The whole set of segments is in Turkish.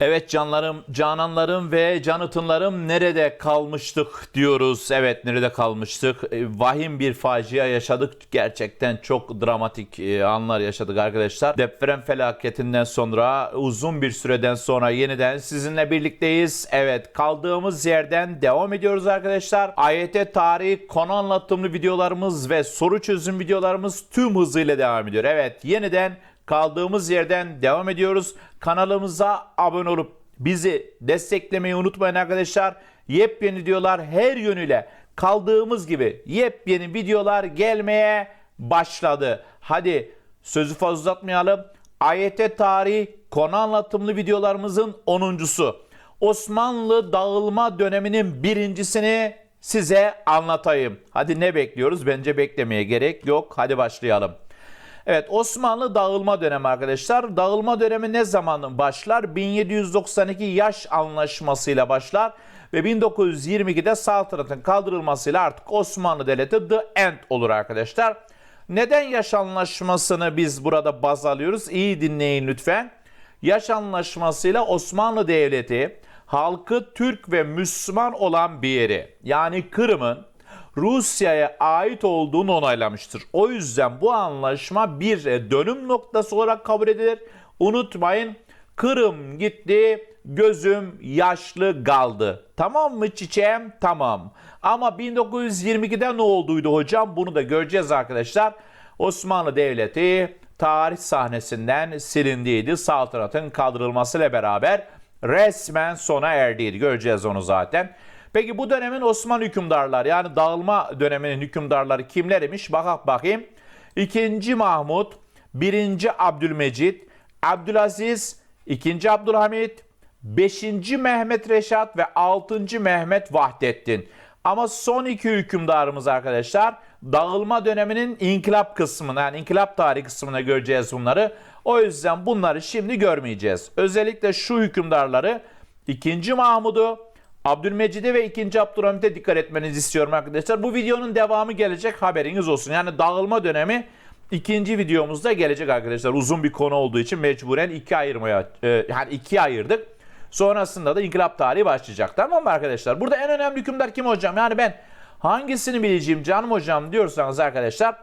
Evet canlarım, cananlarım ve canıtınlarım nerede kalmıştık diyoruz. Evet nerede kalmıştık? E, Vahim bir facia yaşadık. Gerçekten çok dramatik e, anlar yaşadık arkadaşlar. Deprem felaketinden sonra uzun bir süreden sonra yeniden sizinle birlikteyiz. Evet kaldığımız yerden devam ediyoruz arkadaşlar. AYT tarihi konu anlatımlı videolarımız ve soru çözüm videolarımız tüm hızıyla devam ediyor. Evet yeniden kaldığımız yerden devam ediyoruz. Kanalımıza abone olup bizi desteklemeyi unutmayın arkadaşlar. Yepyeni videolar her yönüyle kaldığımız gibi yepyeni videolar gelmeye başladı. Hadi sözü fazla uzatmayalım. AYT tarihi konu anlatımlı videolarımızın 10.sü. Osmanlı dağılma döneminin birincisini size anlatayım. Hadi ne bekliyoruz? Bence beklemeye gerek yok. Hadi başlayalım. Evet Osmanlı dağılma dönemi arkadaşlar. Dağılma dönemi ne zaman başlar? 1792 yaş anlaşmasıyla başlar ve 1922'de saltanatın kaldırılmasıyla artık Osmanlı Devleti the end olur arkadaşlar. Neden yaş anlaşmasını biz burada baz alıyoruz? İyi dinleyin lütfen. Yaş anlaşmasıyla Osmanlı Devleti halkı Türk ve Müslüman olan bir yeri yani Kırım'ın Rusya'ya ait olduğunu onaylamıştır. O yüzden bu anlaşma bir e, dönüm noktası olarak kabul edilir. Unutmayın Kırım gitti, gözüm yaşlı kaldı. Tamam mı çiçeğim? Tamam. Ama 1922'de ne olduydu hocam? Bunu da göreceğiz arkadaşlar. Osmanlı Devleti tarih sahnesinden silindiydi. Saltanatın kaldırılmasıyla beraber resmen sona erdiydi. Göreceğiz onu zaten. Peki bu dönemin Osmanlı hükümdarları yani dağılma döneminin hükümdarları kimlermiş? Bakak bakayım. 2. Mahmut, 1. Abdülmecit, Abdülaziz, 2. Abdülhamit, 5. Mehmet Reşat ve 6. Mehmet Vahdettin. Ama son iki hükümdarımız arkadaşlar dağılma döneminin inkılap kısmına yani inkılap tarihi kısmına göreceğiz bunları. O yüzden bunları şimdi görmeyeceğiz. Özellikle şu hükümdarları 2. Mahmud'u, Abdülmecid'e ve 2. Abdülhamit'e dikkat etmenizi istiyorum arkadaşlar. Bu videonun devamı gelecek haberiniz olsun. Yani dağılma dönemi ikinci videomuzda gelecek arkadaşlar. Uzun bir konu olduğu için mecburen iki ayırmaya e, yani ikiye ayırdık. Sonrasında da inkılap tarihi başlayacak. Tamam mı arkadaşlar? Burada en önemli hükümdar kim hocam? Yani ben hangisini bileceğim canım hocam diyorsanız arkadaşlar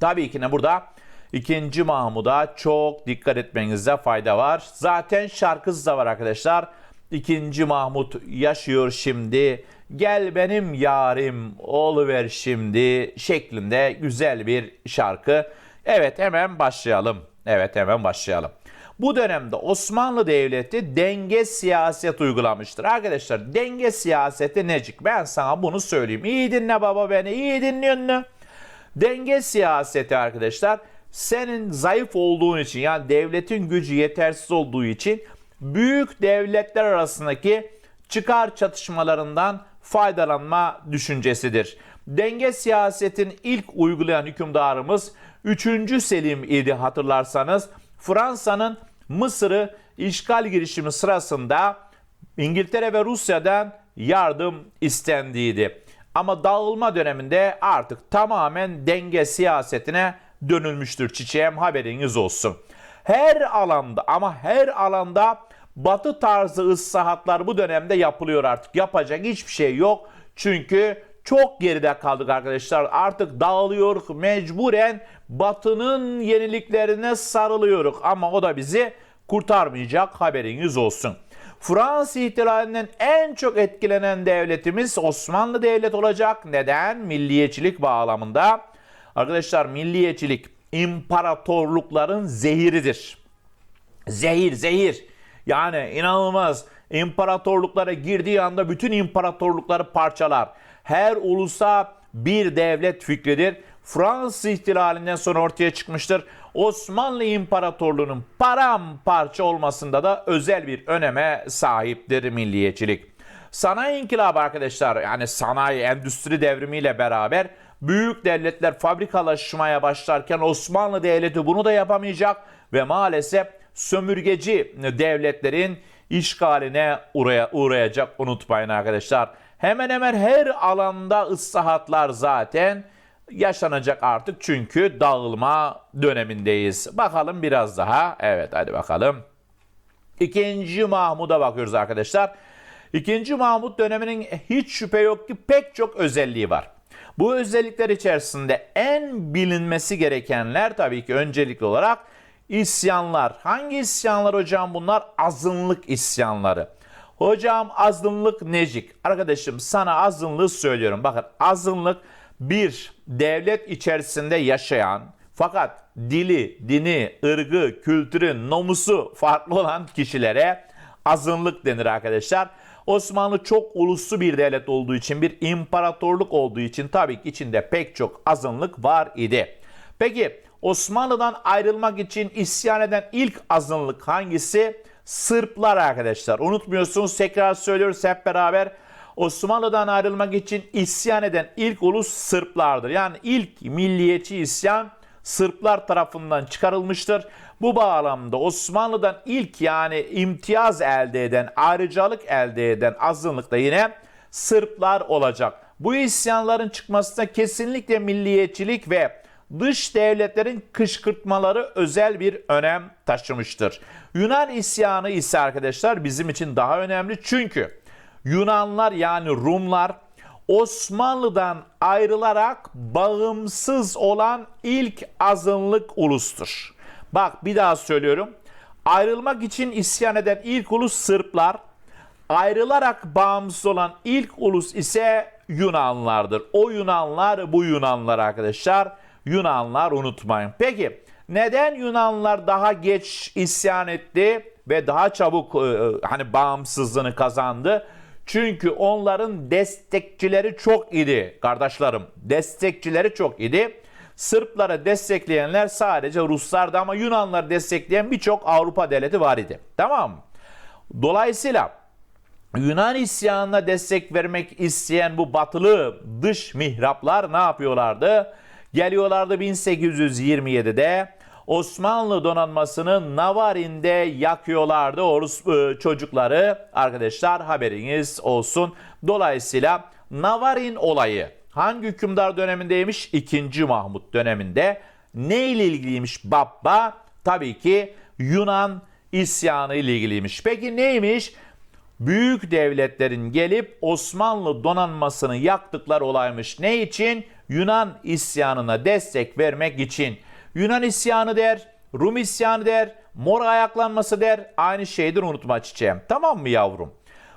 tabii ki ne burada 2. Mahmud'a çok dikkat etmenizde fayda var. Zaten şarkısı da var arkadaşlar. 2. Mahmut yaşıyor şimdi. Gel benim yarim oluver şimdi şeklinde güzel bir şarkı. Evet hemen başlayalım. Evet hemen başlayalım. Bu dönemde Osmanlı Devleti denge siyaset uygulamıştır. Arkadaşlar denge siyaseti necik? Ben sana bunu söyleyeyim. İyi dinle baba beni. iyi dinliyorsun. Denge siyaseti arkadaşlar senin zayıf olduğun için yani devletin gücü yetersiz olduğu için büyük devletler arasındaki çıkar çatışmalarından faydalanma düşüncesidir. Denge siyasetin ilk uygulayan hükümdarımız 3. Selim idi hatırlarsanız. Fransa'nın Mısır'ı işgal girişimi sırasında İngiltere ve Rusya'dan yardım istendiydi. Ama dağılma döneminde artık tamamen denge siyasetine dönülmüştür çiçeğim haberiniz olsun. Her alanda ama her alanda batı tarzı ıslahatlar bu dönemde yapılıyor artık. Yapacak hiçbir şey yok. Çünkü çok geride kaldık arkadaşlar. Artık dağılıyor mecburen batının yeniliklerine sarılıyoruz. Ama o da bizi kurtarmayacak haberiniz olsun. Fransız ihtilalinden en çok etkilenen devletimiz Osmanlı Devlet olacak. Neden? Milliyetçilik bağlamında. Arkadaşlar milliyetçilik imparatorlukların zehiridir. Zehir, zehir. Yani inanılmaz. İmparatorluklara girdiği anda bütün imparatorlukları parçalar. Her ulusa bir devlet fikridir. Fransız ihtilalinden sonra ortaya çıkmıştır. Osmanlı İmparatorluğu'nun paramparça olmasında da özel bir öneme sahiptir milliyetçilik. Sanayi inkılabı arkadaşlar yani sanayi endüstri devrimiyle beraber büyük devletler fabrikalaşmaya başlarken Osmanlı Devleti bunu da yapamayacak ve maalesef sömürgeci devletlerin işgaline uğrayacak unutmayın arkadaşlar. Hemen hemen her alanda ıslahatlar zaten yaşanacak artık çünkü dağılma dönemindeyiz. Bakalım biraz daha. Evet hadi bakalım. İkinci Mahmud'a bakıyoruz arkadaşlar. İkinci Mahmud döneminin hiç şüphe yok ki pek çok özelliği var. Bu özellikler içerisinde en bilinmesi gerekenler tabii ki öncelikli olarak isyanlar. Hangi isyanlar hocam bunlar? Azınlık isyanları. Hocam azınlık necik? Arkadaşım sana azınlığı söylüyorum. Bakın azınlık bir devlet içerisinde yaşayan fakat dili, dini, ırgı, kültürü, nomusu farklı olan kişilere azınlık denir arkadaşlar. Osmanlı çok uluslu bir devlet olduğu için, bir imparatorluk olduğu için tabii ki içinde pek çok azınlık var idi. Peki Osmanlı'dan ayrılmak için isyan eden ilk azınlık hangisi? Sırplar arkadaşlar. Unutmuyorsunuz tekrar söylüyoruz hep beraber. Osmanlı'dan ayrılmak için isyan eden ilk ulus Sırplardır. Yani ilk milliyetçi isyan Sırplar tarafından çıkarılmıştır. Bu bağlamda Osmanlı'dan ilk yani imtiyaz elde eden, ayrıcalık elde eden azınlık da yine Sırplar olacak. Bu isyanların çıkmasına kesinlikle milliyetçilik ve dış devletlerin kışkırtmaları özel bir önem taşımıştır. Yunan isyanı ise arkadaşlar bizim için daha önemli çünkü Yunanlar yani Rumlar Osmanlı'dan ayrılarak bağımsız olan ilk azınlık ulustur. Bak bir daha söylüyorum. Ayrılmak için isyan eden ilk ulus Sırplar, ayrılarak bağımsız olan ilk ulus ise Yunanlardır. O Yunanlar bu Yunanlar arkadaşlar. Yunanlar unutmayın. Peki neden Yunanlar daha geç isyan etti ve daha çabuk e, hani bağımsızlığını kazandı? Çünkü onların destekçileri çok idi kardeşlerim. Destekçileri çok idi. Sırpları destekleyenler sadece Ruslardı ama Yunanları destekleyen birçok Avrupa devleti var idi. Tamam? Dolayısıyla Yunan isyanına destek vermek isteyen bu batılı dış mihraplar ne yapıyorlardı? Geliyorlardı 1827'de Osmanlı donanmasını Navarin'de yakıyorlardı o Rus e, çocukları arkadaşlar haberiniz olsun. Dolayısıyla Navarin olayı hangi hükümdar dönemindeymiş? 2. Mahmut döneminde. Ne ile ilgiliymiş Babba? Tabii ki Yunan isyanı ile ilgiliymiş. Peki neymiş? Büyük devletlerin gelip Osmanlı donanmasını yaktıkları olaymış. Ne için? Yunan isyanına destek vermek için. Yunan isyanı der, Rum isyanı der, mor ayaklanması der. Aynı şeydir unutma çiçeğim. Tamam mı yavrum?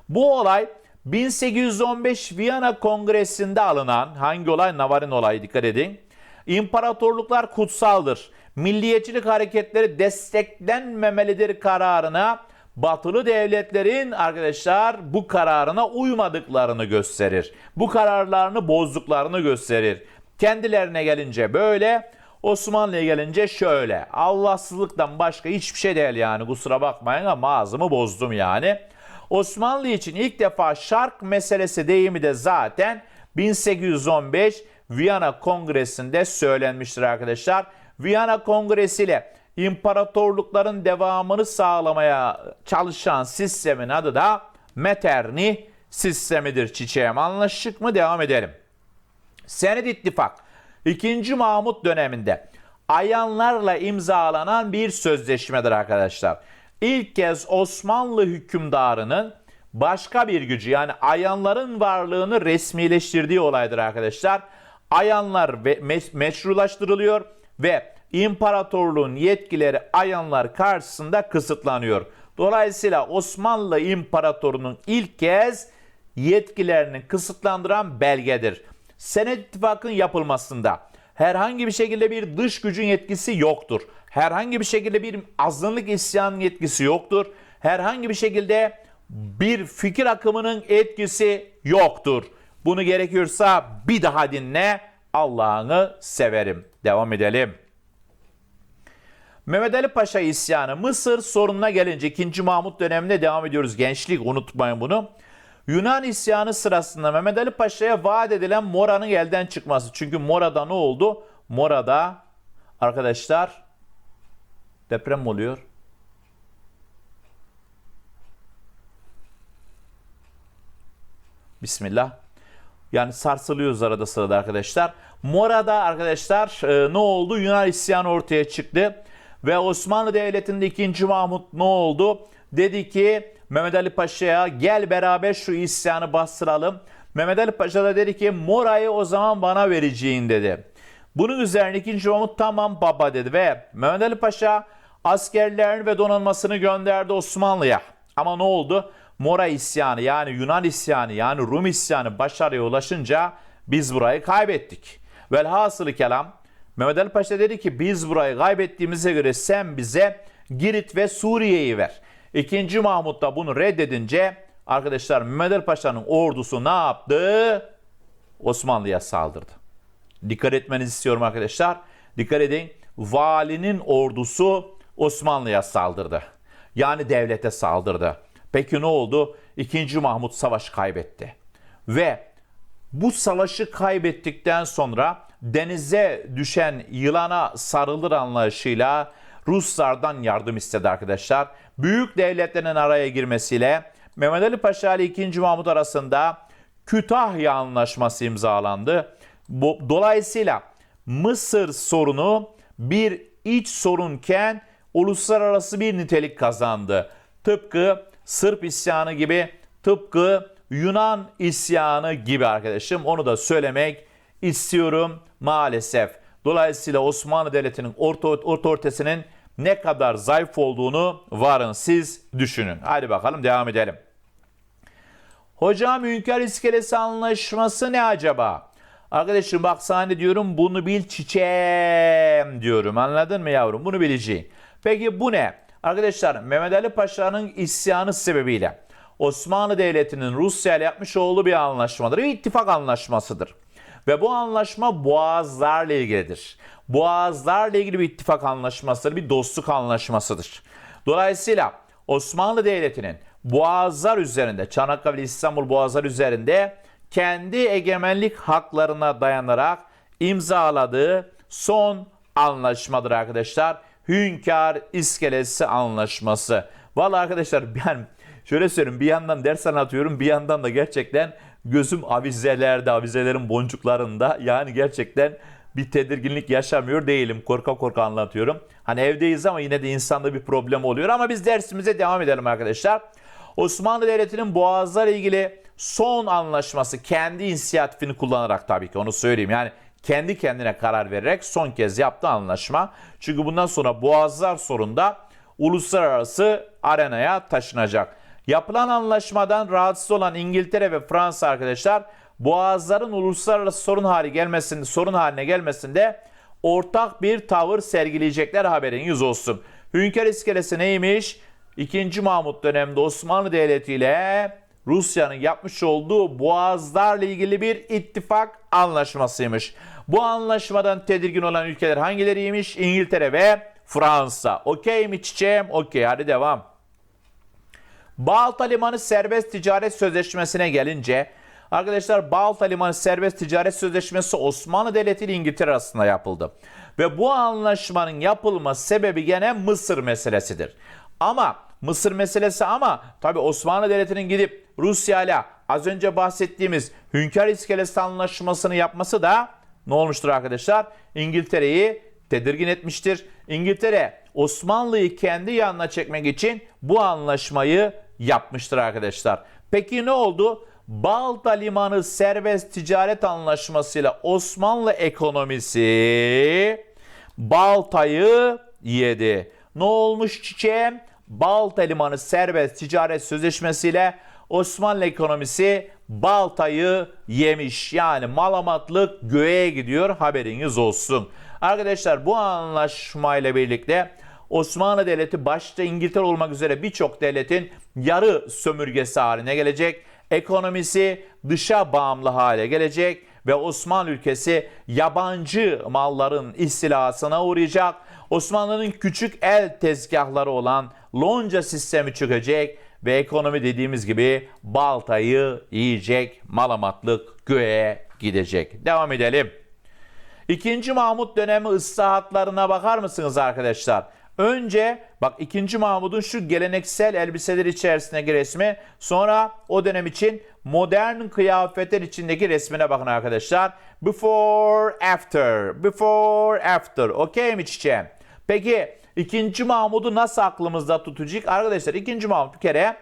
Bu olay 1815 Viyana Kongresi'nde alınan hangi olay? Navarin olayı dikkat edin. İmparatorluklar kutsaldır. Milliyetçilik hareketleri desteklenmemelidir kararına batılı devletlerin arkadaşlar bu kararına uymadıklarını gösterir. Bu kararlarını bozduklarını gösterir. Kendilerine gelince böyle, Osmanlı'ya gelince şöyle. Allahsızlıktan başka hiçbir şey değil yani kusura bakmayın ama ağzımı bozdum yani. Osmanlı için ilk defa şark meselesi deyimi de zaten 1815 Viyana Kongresi'nde söylenmiştir arkadaşlar. Viyana Kongresi ile imparatorlukların devamını sağlamaya çalışan sistemin adı da Metternich sistemidir çiçeğim. Anlaştık mı? Devam edelim. Sened İttifak 2. Mahmut döneminde ayanlarla imzalanan bir sözleşmedir arkadaşlar. İlk kez Osmanlı hükümdarının başka bir gücü yani ayanların varlığını resmileştirdiği olaydır arkadaşlar. Ayanlar ve meşrulaştırılıyor ve imparatorluğun yetkileri ayanlar karşısında kısıtlanıyor. Dolayısıyla Osmanlı İmparatorunun ilk kez yetkilerini kısıtlandıran belgedir. Senet İttifakı'nın yapılmasında herhangi bir şekilde bir dış gücün yetkisi yoktur. Herhangi bir şekilde bir azınlık isyanın yetkisi yoktur. Herhangi bir şekilde bir fikir akımının etkisi yoktur. Bunu gerekiyorsa bir daha dinle. Allah'ını severim. Devam edelim. Mehmet Ali Paşa isyanı Mısır sorununa gelince 2. Mahmut döneminde devam ediyoruz. Gençlik unutmayın bunu. Yunan isyanı sırasında Mehmet Ali Paşa'ya vaat edilen Mora'nın elden çıkması. Çünkü Mora'da ne oldu? Mora'da arkadaşlar deprem oluyor. Bismillah. Yani sarsılıyoruz arada sırada arkadaşlar. Mora'da arkadaşlar e, ne oldu? Yunan isyanı ortaya çıktı. Ve Osmanlı Devleti'nde 2. Mahmut ne oldu? Dedi ki Mehmet Ali Paşa'ya gel beraber şu isyanı bastıralım. Mehmet Ali Paşa da dedi ki Mora'yı o zaman bana vereceğin dedi. Bunun üzerine 2. Mahmut tamam baba dedi ve Mehmet Ali Paşa askerlerini ve donanmasını gönderdi Osmanlı'ya. Ama ne oldu? Mora isyanı yani Yunan isyanı yani Rum isyanı başarıya ulaşınca biz burayı kaybettik. Velhasılı kelam Mehmet Ali Paşa dedi ki biz burayı kaybettiğimize göre sen bize Girit ve Suriye'yi ver. İkinci Mahmut da bunu reddedince arkadaşlar Mehmet Ali Paşa'nın ordusu ne yaptı? Osmanlı'ya saldırdı. Dikkat etmenizi istiyorum arkadaşlar. Dikkat edin. Valinin ordusu Osmanlı'ya saldırdı. Yani devlete saldırdı. Peki ne oldu? İkinci Mahmut savaşı kaybetti. Ve bu savaşı kaybettikten sonra denize düşen yılana sarılır anlayışıyla Ruslardan yardım istedi arkadaşlar. Büyük devletlerin araya girmesiyle Mehmet Ali Paşa ile 2. Mahmut arasında Kütahya Anlaşması imzalandı. Dolayısıyla Mısır sorunu bir iç sorunken uluslararası bir nitelik kazandı. Tıpkı Sırp isyanı gibi, tıpkı Yunan isyanı gibi arkadaşım. Onu da söylemek istiyorum maalesef. Dolayısıyla Osmanlı Devleti'nin orta, otoritesinin ne kadar zayıf olduğunu varın siz düşünün. Hadi bakalım devam edelim. Hocam Hünkar İskelesi Anlaşması ne acaba? Arkadaşım bak sana diyorum bunu bil çiçeğim diyorum. Anladın mı yavrum? Bunu bileceğin. Peki bu ne? Arkadaşlar Mehmet Ali Paşa'nın isyanı sebebiyle Osmanlı Devleti'nin Rusya ile yapmış olduğu bir anlaşmadır. Bir ittifak anlaşmasıdır. Ve bu anlaşma boğazlarla ilgilidir. Boğazlarla ilgili bir ittifak anlaşmasıdır, bir dostluk anlaşmasıdır. Dolayısıyla Osmanlı Devleti'nin boğazlar üzerinde, Çanakkale İstanbul boğazlar üzerinde kendi egemenlik haklarına dayanarak imzaladığı son anlaşmadır arkadaşlar. Hünkar İskelesi Anlaşması. Vallahi arkadaşlar ben şöyle söyleyeyim bir yandan ders anlatıyorum bir yandan da gerçekten gözüm avizelerde, avizelerin boncuklarında yani gerçekten bir tedirginlik yaşamıyor değilim. Korka korka anlatıyorum. Hani evdeyiz ama yine de insanda bir problem oluyor ama biz dersimize devam edelim arkadaşlar. Osmanlı Devleti'nin boğazlarla ilgili son anlaşması kendi inisiyatifini kullanarak tabii ki onu söyleyeyim. Yani kendi kendine karar vererek son kez yaptığı anlaşma. Çünkü bundan sonra boğazlar sorunda uluslararası arenaya taşınacak. Yapılan anlaşmadan rahatsız olan İngiltere ve Fransa arkadaşlar boğazların uluslararası sorun hali gelmesinde sorun haline gelmesinde ortak bir tavır sergileyecekler haberiniz olsun. Hünkar iskelesi neymiş? 2. Mahmut döneminde Osmanlı Devleti ile Rusya'nın yapmış olduğu boğazlarla ilgili bir ittifak anlaşmasıymış. Bu anlaşmadan tedirgin olan ülkeler hangileriymiş? İngiltere ve Fransa. Okey mi çiçeğim? Okey hadi devam. Balta Limanı Serbest Ticaret Sözleşmesi'ne gelince arkadaşlar Balta Limanı Serbest Ticaret Sözleşmesi Osmanlı Devleti ile İngiltere arasında yapıldı. Ve bu anlaşmanın yapılma sebebi gene Mısır meselesidir. Ama Mısır meselesi ama tabi Osmanlı Devleti'nin gidip Rusya ile az önce bahsettiğimiz Hünkar İskelesi Anlaşması'nı yapması da ne olmuştur arkadaşlar? İngiltere'yi tedirgin etmiştir. İngiltere Osmanlı'yı kendi yanına çekmek için bu anlaşmayı yapmıştır arkadaşlar. Peki ne oldu? Balta Limanı Serbest Ticaret Anlaşması'yla Osmanlı ekonomisi Balta'yı yedi. Ne olmuş çiçeğim? Balta Limanı Serbest Ticaret Sözleşmesi ile Osmanlı ekonomisi baltayı yemiş. Yani malamatlık göğe gidiyor haberiniz olsun. Arkadaşlar bu anlaşmayla birlikte Osmanlı Devleti başta İngiltere olmak üzere birçok devletin yarı sömürgesi haline gelecek. Ekonomisi dışa bağımlı hale gelecek ve Osmanlı ülkesi yabancı malların istilasına uğrayacak. Osmanlı'nın küçük el tezgahları olan lonca sistemi çökecek ve ekonomi dediğimiz gibi baltayı yiyecek, malamatlık göğe gidecek. Devam edelim. İkinci Mahmut dönemi ıslahatlarına bakar mısınız arkadaşlar? Önce bak 2. Mahmud'un şu geleneksel elbiseler içerisindeki resmi sonra o dönem için modern kıyafetler içindeki resmine bakın arkadaşlar. Before after, before after. Okey mi çiçeğim? Peki İkinci Mahmud'u nasıl aklımızda tutacak? Arkadaşlar ikinci Mahmud bir kere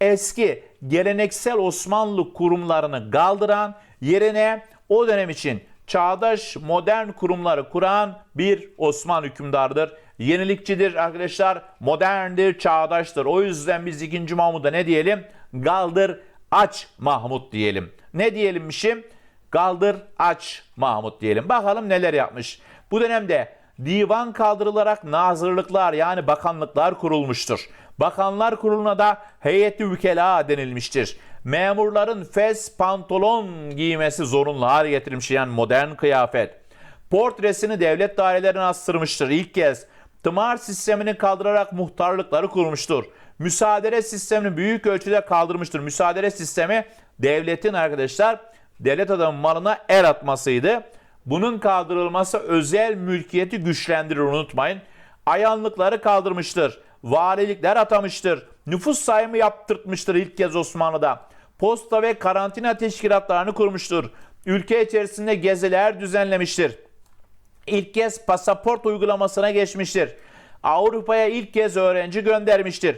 eski geleneksel Osmanlı kurumlarını kaldıran yerine o dönem için çağdaş modern kurumları kuran bir Osmanlı hükümdarıdır. Yenilikçidir arkadaşlar, moderndir, çağdaştır. O yüzden biz 2. Mahmud'a ne diyelim? Galdır aç Mahmut diyelim. Ne diyelimmişim? Galdır aç Mahmut diyelim. Bakalım neler yapmış. Bu dönemde divan kaldırılarak nazırlıklar yani bakanlıklar kurulmuştur. Bakanlar kuruluna da heyeti vükela denilmiştir. Memurların fez pantolon giymesi zorunlu hale getirilmiş yani modern kıyafet. Portresini devlet dairelerine astırmıştır. İlk kez tımar sistemini kaldırarak muhtarlıkları kurmuştur. Müsaadele sistemini büyük ölçüde kaldırmıştır. Müsaadele sistemi devletin arkadaşlar devlet adamın malına el atmasıydı. Bunun kaldırılması özel mülkiyeti güçlendirir unutmayın. Ayanlıkları kaldırmıştır. Valilikler atamıştır. Nüfus sayımı yaptırtmıştır ilk kez Osmanlı'da. Posta ve karantina teşkilatlarını kurmuştur. Ülke içerisinde geziler düzenlemiştir. İlk kez pasaport uygulamasına geçmiştir. Avrupa'ya ilk kez öğrenci göndermiştir.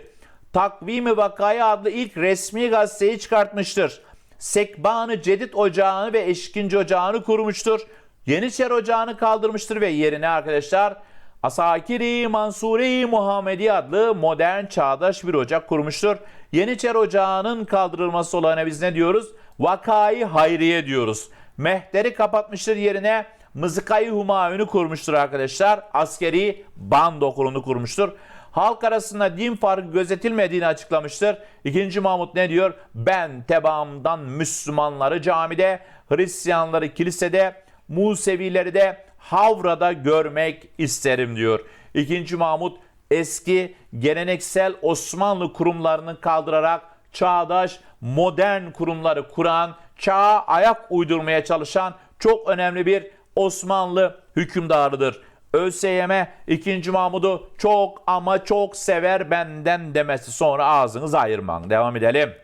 Takvimi Vakaya adlı ilk resmi gazeteyi çıkartmıştır. Sekbanı Cedid Ocağı'nı ve Eşkinci Ocağı'nı kurmuştur. Yeniçer Ocağı'nı kaldırmıştır ve yerine arkadaşlar Asakiri Mansuri Muhammedi adlı modern çağdaş bir ocak kurmuştur. Yeniçer Ocağı'nın kaldırılması olana biz ne diyoruz? Vakayı Hayriye diyoruz. Mehteri kapatmıştır yerine Mızıkayı Humayun'u kurmuştur arkadaşlar. Askeri band okulunu kurmuştur. Halk arasında din farkı gözetilmediğini açıklamıştır. İkinci Mahmut ne diyor? Ben tebaamdan Müslümanları camide, Hristiyanları kilisede, Musevileri de Havra'da görmek isterim diyor. İkinci Mahmut eski geleneksel Osmanlı kurumlarını kaldırarak çağdaş modern kurumları kuran, çağa ayak uydurmaya çalışan çok önemli bir Osmanlı hükümdarıdır. ÖSYM 2. Mahmud'u çok ama çok sever benden demesi sonra ağzınızı ayırmayın. Devam edelim.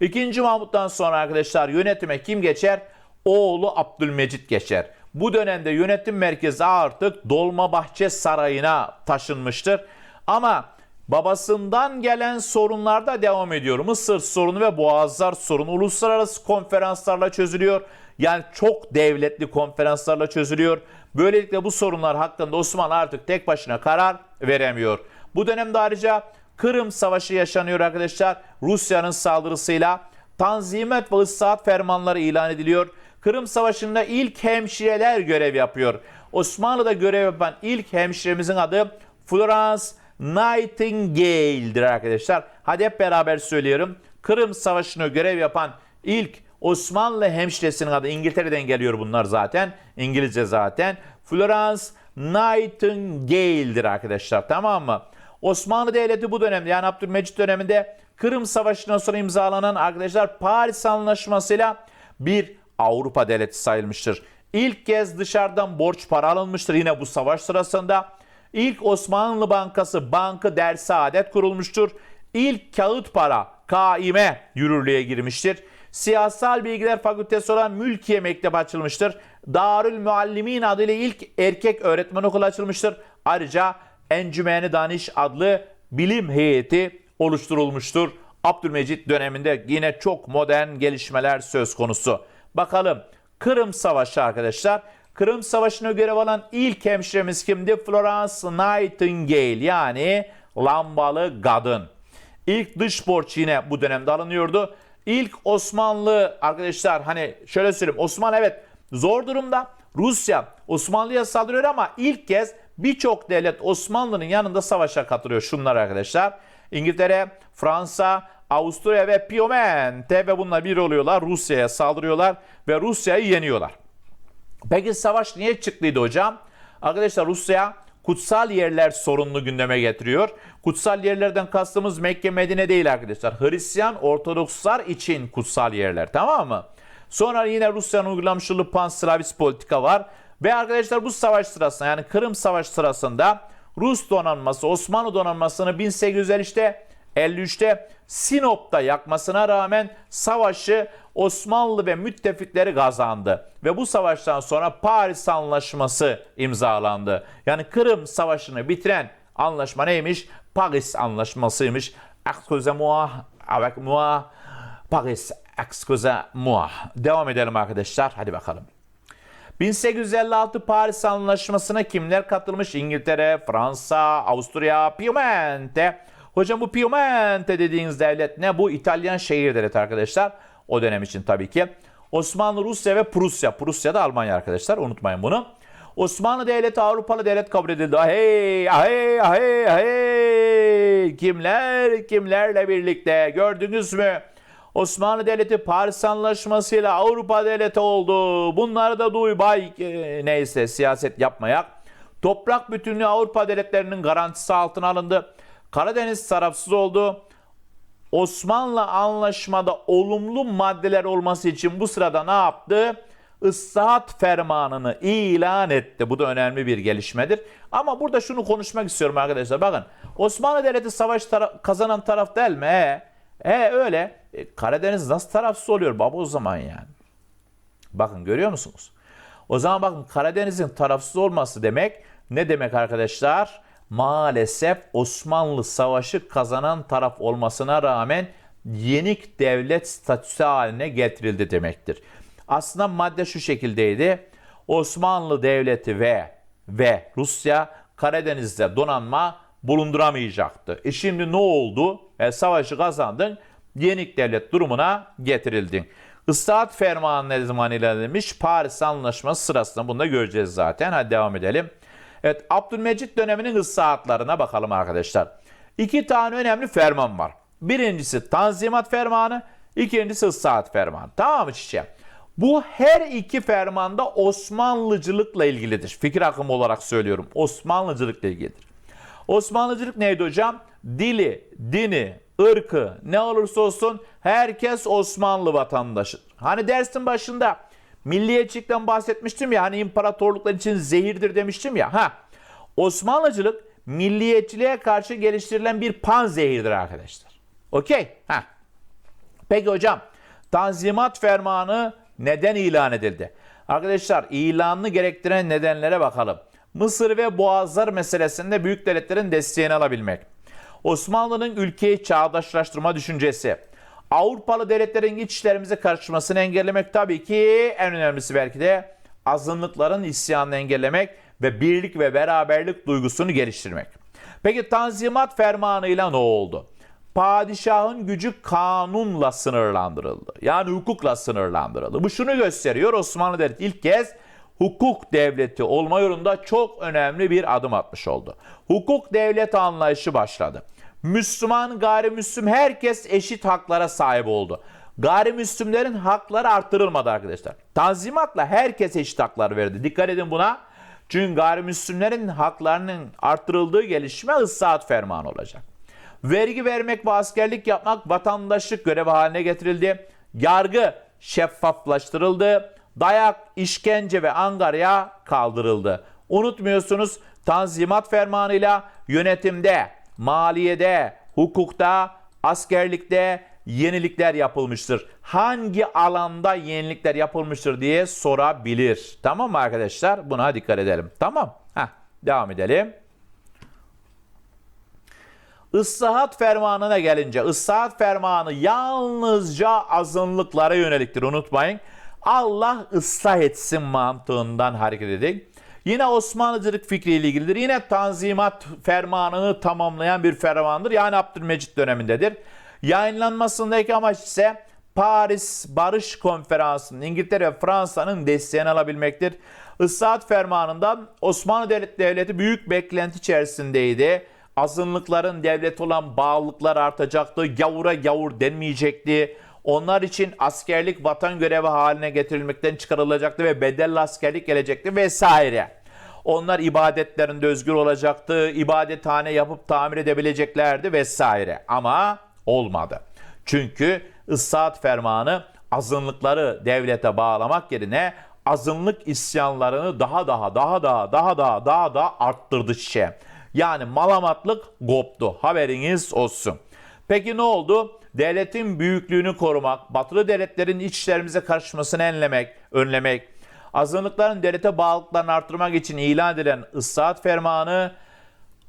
2. Mahmut'tan sonra arkadaşlar yönetime kim geçer? Oğlu Abdülmecit geçer. Bu dönemde yönetim merkezi artık Dolmabahçe Sarayı'na taşınmıştır. Ama babasından gelen sorunlar da devam ediyor. Mısır sorunu ve Boğazlar sorunu uluslararası konferanslarla çözülüyor. Yani çok devletli konferanslarla çözülüyor. Böylelikle bu sorunlar hakkında Osmanlı artık tek başına karar veremiyor. Bu dönemde ayrıca Kırım Savaşı yaşanıyor arkadaşlar. Rusya'nın saldırısıyla Tanzimet ve ıslahat fermanları ilan ediliyor. Kırım Savaşı'nda ilk hemşireler görev yapıyor. Osmanlı'da görev yapan ilk hemşiremizin adı Florence Nightingale'dir arkadaşlar. Hadi hep beraber söylüyorum. Kırım Savaşı'nda görev yapan ilk Osmanlı hemşiresinin adı İngiltere'den geliyor bunlar zaten. İngilizce zaten. Florence Nightingale'dir arkadaşlar tamam mı? Osmanlı Devleti bu dönemde yani Abdülmecit döneminde Kırım Savaşı'ndan sonra imzalanan arkadaşlar Paris Anlaşması'yla bir Avrupa devleti sayılmıştır. İlk kez dışarıdan borç para alınmıştır yine bu savaş sırasında. İlk Osmanlı Bankası Bankı Dersi Adet kurulmuştur. İlk kağıt para kaime yürürlüğe girmiştir. Siyasal Bilgiler Fakültesi olan Mülkiye Mektebi açılmıştır. Darül Muallimin adıyla ilk erkek öğretmen okulu açılmıştır. Ayrıca Encümeni Daniş adlı bilim heyeti oluşturulmuştur. Abdülmecit döneminde yine çok modern gelişmeler söz konusu. Bakalım Kırım Savaşı arkadaşlar. Kırım Savaşı'na görev alan ilk hemşiremiz kimdi? Florence Nightingale yani lambalı kadın. İlk dış borç yine bu dönemde alınıyordu. İlk Osmanlı arkadaşlar hani şöyle söyleyeyim Osmanlı evet zor durumda. Rusya Osmanlı'ya saldırıyor ama ilk kez birçok devlet Osmanlı'nın yanında savaşa katılıyor. Şunlar arkadaşlar. İngiltere, Fransa, Avusturya ve Piemonte ve bunlar bir oluyorlar. Rusya'ya saldırıyorlar ve Rusya'yı yeniyorlar. Peki savaş niye çıktıydı hocam? Arkadaşlar Rusya kutsal yerler sorununu gündeme getiriyor. Kutsal yerlerden kastımız Mekke, Medine değil arkadaşlar. Hristiyan Ortodokslar için kutsal yerler tamam mı? Sonra yine Rusya'nın uygulamış olduğu pan-Slavist politika var. Ve arkadaşlar bu savaş sırasında yani Kırım Savaşı sırasında Rus donanması Osmanlı donanmasını 1853'te 53'te Sinop'ta yakmasına rağmen savaşı Osmanlı ve müttefikleri kazandı. Ve bu savaştan sonra Paris Anlaşması imzalandı. Yani Kırım Savaşı'nı bitiren anlaşma neymiş? Paris Anlaşmasıymış. Excusez-moi, avec moi, Paris, excusez-moi. Devam edelim arkadaşlar. Hadi bakalım. 1856 Paris Anlaşması'na kimler katılmış? İngiltere, Fransa, Avusturya, Piemonte. Hocam bu Piemonte dediğiniz devlet ne? Bu İtalyan şehir devleti arkadaşlar. O dönem için tabii ki. Osmanlı, Rusya ve Prusya. Prusya da Almanya arkadaşlar. Unutmayın bunu. Osmanlı Devleti Avrupalı devlet kabul edildi. Ahey, ahey, ahey, ahey. Kimler kimlerle birlikte gördünüz mü? Osmanlı Devleti Paris Anlaşması'yla Avrupa Devleti oldu. Bunları da duy bay e, neyse siyaset yapmayak. Toprak bütünlüğü Avrupa devletlerinin garantisi altına alındı. Karadeniz tarafsız oldu. Osmanlı anlaşmada olumlu maddeler olması için bu sırada ne yaptı? Islahat fermanını ilan etti. Bu da önemli bir gelişmedir. Ama burada şunu konuşmak istiyorum arkadaşlar. Bakın Osmanlı Devleti savaş tara- kazanan taraf değil mi? He, he öyle. E, Karadeniz nasıl tarafsız oluyor baba o zaman yani? Bakın görüyor musunuz? O zaman bakın Karadeniz'in tarafsız olması demek ne demek arkadaşlar? Maalesef Osmanlı Savaşı kazanan taraf olmasına rağmen yenik devlet statüsü haline getirildi demektir. Aslında madde şu şekildeydi. Osmanlı Devleti ve ve Rusya Karadeniz'de donanma bulunduramayacaktı. E şimdi ne oldu? E, savaşı kazandın, yenik devlet durumuna getirildin. Islahat fermanı ne zaman ilerlemiş? Paris Anlaşması sırasında bunu da göreceğiz zaten. Hadi devam edelim. Evet Abdülmecit döneminin ıslahatlarına bakalım arkadaşlar. İki tane önemli ferman var. Birincisi Tanzimat Fermanı, ikincisi Islahat Fermanı. Tamam mı çiçeğim? Bu her iki fermanda Osmanlıcılıkla ilgilidir. Fikir akımı olarak söylüyorum. Osmanlıcılıkla ilgilidir. Osmanlıcılık neydi hocam? Dili, dini, ırkı ne olursa olsun herkes Osmanlı vatandaşı. Hani dersin başında milliyetçilikten bahsetmiştim ya hani imparatorluklar için zehirdir demiştim ya. Ha. Osmanlıcılık milliyetçiliğe karşı geliştirilen bir pan zehirdir arkadaşlar. Okey? Ha. Peki hocam Tanzimat Fermanı neden ilan edildi? Arkadaşlar ilanını gerektiren nedenlere bakalım. Mısır ve Boğazlar meselesinde büyük devletlerin desteğini alabilmek. Osmanlı'nın ülkeyi çağdaşlaştırma düşüncesi. Avrupalı devletlerin iç işlerimize karışmasını engellemek tabii ki en önemlisi belki de azınlıkların isyanını engellemek ve birlik ve beraberlik duygusunu geliştirmek. Peki Tanzimat Fermanı'yla ne oldu? Padişahın gücü kanunla sınırlandırıldı. Yani hukukla sınırlandırıldı. Bu şunu gösteriyor Osmanlı Devleti ilk kez hukuk devleti olma yolunda çok önemli bir adım atmış oldu. Hukuk devlet anlayışı başladı. Müslüman, gayrimüslim herkes eşit haklara sahip oldu. Gayrimüslimlerin hakları artırılmadı arkadaşlar. Tanzimatla herkes eşit haklar verdi. Dikkat edin buna. Çünkü gayrimüslimlerin haklarının artırıldığı gelişme ıslahat fermanı olacak. Vergi vermek ve askerlik yapmak vatandaşlık görevi haline getirildi. Yargı şeffaflaştırıldı. Dayak, işkence ve angarya kaldırıldı. Unutmuyorsunuz Tanzimat Fermanı'yla yönetimde, maliyede, hukukta, askerlikte yenilikler yapılmıştır. Hangi alanda yenilikler yapılmıştır diye sorabilir. Tamam mı arkadaşlar? Buna dikkat edelim. Tamam. Heh, devam edelim. Islahat fermanına gelince ıslahat fermanı yalnızca azınlıklara yöneliktir unutmayın. Allah ıslah etsin mantığından hareket edin. Yine Osmanlıcılık fikriyle ilgilidir. Yine Tanzimat fermanını tamamlayan bir fermandır. Yani Abdülmecit dönemindedir. Yayınlanmasındaki amaç ise Paris Barış Konferansı'nın İngiltere ve Fransa'nın desteğini alabilmektir. Islahat fermanından Osmanlı Devleti, Devleti büyük beklenti içerisindeydi azınlıkların devlet olan bağlılıklar artacaktı. Gavura gavur denmeyecekti. Onlar için askerlik vatan görevi haline getirilmekten çıkarılacaktı ve bedelli askerlik gelecekti vesaire. Onlar ibadetlerinde özgür olacaktı, ibadethane yapıp tamir edebileceklerdi vesaire. Ama olmadı. Çünkü ıssat fermanı azınlıkları devlete bağlamak yerine azınlık isyanlarını daha daha daha daha daha daha daha da arttırdı şişe. Yani malamatlık koptu. Haberiniz olsun. Peki ne oldu? Devletin büyüklüğünü korumak, batılı devletlerin iç işlerimize karışmasını enlemek, önlemek, azınlıkların devlete bağlılıklarını artırmak için ilan edilen ıslahat fermanı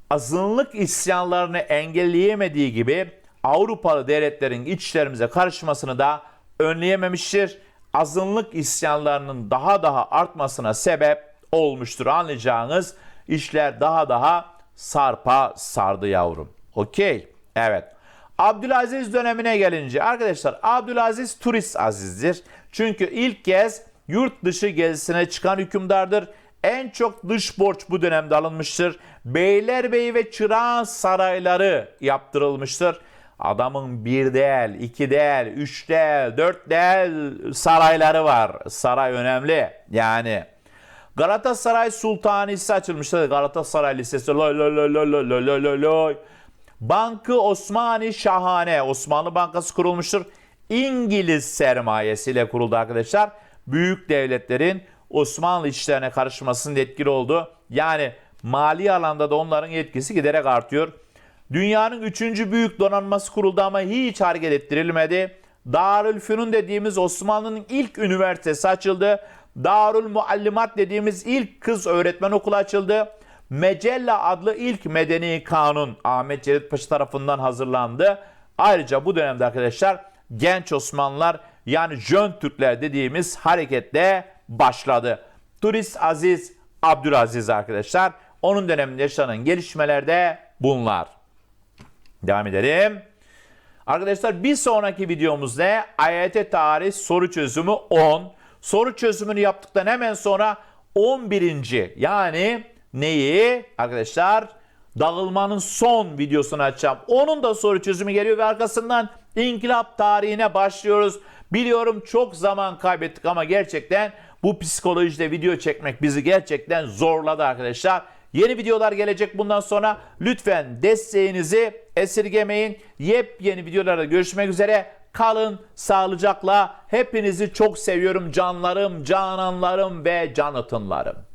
azınlık isyanlarını engelleyemediği gibi Avrupalı devletlerin iç işlerimize karışmasını da önleyememiştir. Azınlık isyanlarının daha daha artmasına sebep olmuştur. Anlayacağınız işler daha daha sarpa sardı yavrum. Okey. Evet. Abdülaziz dönemine gelince arkadaşlar Abdülaziz turist azizdir. Çünkü ilk kez yurt dışı gezisine çıkan hükümdardır. En çok dış borç bu dönemde alınmıştır. Beylerbeyi ve Çırağan sarayları yaptırılmıştır. Adamın bir değil, iki değil, üç değil, dört değil sarayları var. Saray önemli yani. Galatasaray Sultanisi açılmıştır. Galatasaray Lisesi. Loy loy loy loy loy loy loy loy. Bankı Osmani Şahane. Osmanlı Bankası kurulmuştur. İngiliz sermayesiyle kuruldu arkadaşlar. Büyük devletlerin Osmanlı işlerine karışmasının etkili oldu. Yani mali alanda da onların etkisi giderek artıyor. Dünyanın üçüncü büyük donanması kuruldu ama hiç hareket ettirilmedi. Darülfünun dediğimiz Osmanlı'nın ilk üniversitesi açıldı. Darül Muallimat dediğimiz ilk kız öğretmen okulu açıldı. Mecella adlı ilk medeni kanun Ahmet Cerit Paşa tarafından hazırlandı. Ayrıca bu dönemde arkadaşlar genç Osmanlılar yani Jön Türkler dediğimiz hareketle başladı. Turist Aziz Abdülaziz arkadaşlar. Onun döneminde yaşanan gelişmeler de bunlar. Devam edelim. Arkadaşlar bir sonraki videomuzda AYT tarih soru çözümü 10. Soru çözümünü yaptıktan hemen sonra 11. yani neyi arkadaşlar? Dağılmanın son videosunu açacağım. Onun da soru çözümü geliyor ve arkasından inkılap tarihine başlıyoruz. Biliyorum çok zaman kaybettik ama gerçekten bu psikolojide video çekmek bizi gerçekten zorladı arkadaşlar. Yeni videolar gelecek bundan sonra. Lütfen desteğinizi esirgemeyin. Yepyeni videolarda görüşmek üzere. Kalın sağlıcakla. Hepinizi çok seviyorum canlarım, cananlarım ve canıtınlarım.